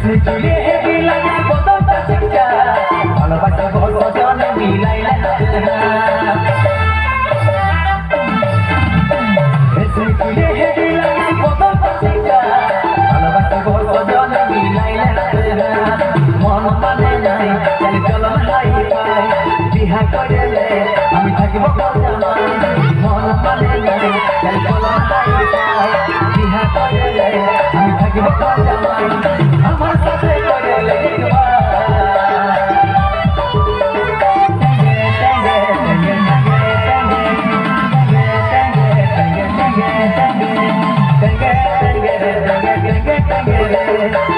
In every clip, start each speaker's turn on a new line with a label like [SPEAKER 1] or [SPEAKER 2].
[SPEAKER 1] মিশে জুড়ে দিলাম কতটা শিক্ষা ভালোবাসা ভজন মিলাইলা মিশে জুড়ে দিলাম কতটা শিক্ষা ভালোবাসা ভজন মিলাইলা মন মানে নাই চলন হাই পাই বিহা করেলে আমি থাকিব মন মানে নাই চলন হাই পাই বিহা করেলে আমি থাকিব Oh.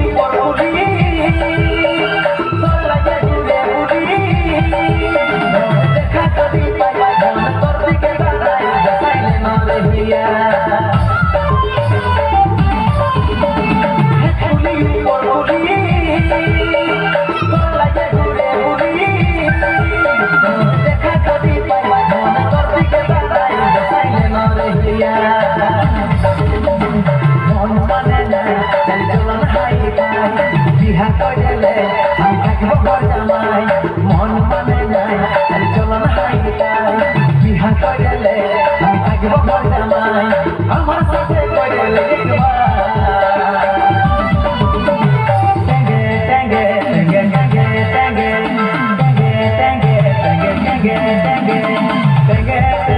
[SPEAKER 1] you are. হাত গেলে আমি থাকব গজামাই মন মানে নাই চলন হাই কি হাত গেলে আমি থাকব গজামাই আমার সাথে গেলে Yeah.